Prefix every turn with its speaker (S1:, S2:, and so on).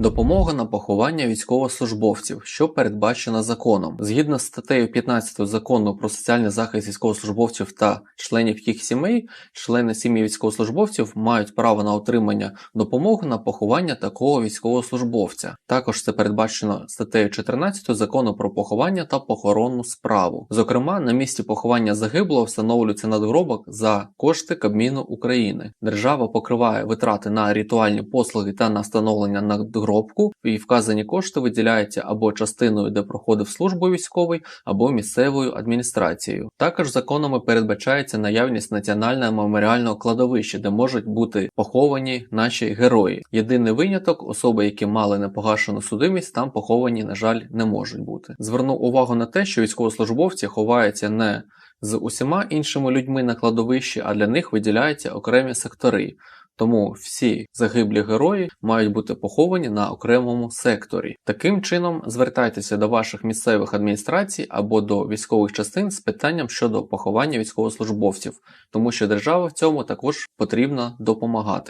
S1: Допомога на поховання військовослужбовців, що передбачена законом. Згідно з статтею 15 закону про соціальний захист військовослужбовців та членів їх сімей, члени сім'ї військовослужбовців мають право на отримання допомоги на поховання такого військовослужбовця. Також це передбачено статтею 14 закону про поховання та похоронну справу. Зокрема, на місці поховання загиблого встановлюється надгробок за кошти Кабміну України. Держава покриває витрати на ритуальні послуги та на встановлення надгробку, і вказані кошти виділяються або частиною, де проходив службу військовий, або місцевою адміністрацією. Також законами передбачається наявність національного меморіального кладовища, де можуть бути поховані наші герої. Єдиний виняток особи, які мали непогашену судимість, там поховані, на жаль, не можуть бути. Зверну увагу на те, що військовослужбовці ховаються не з усіма іншими людьми на кладовищі, а для них виділяються окремі сектори. Тому всі загиблі герої мають бути поховані на окремому секторі. Таким чином, звертайтеся до ваших місцевих адміністрацій або до військових частин з питанням щодо поховання військовослужбовців, тому що держава в цьому також потрібно допомагати.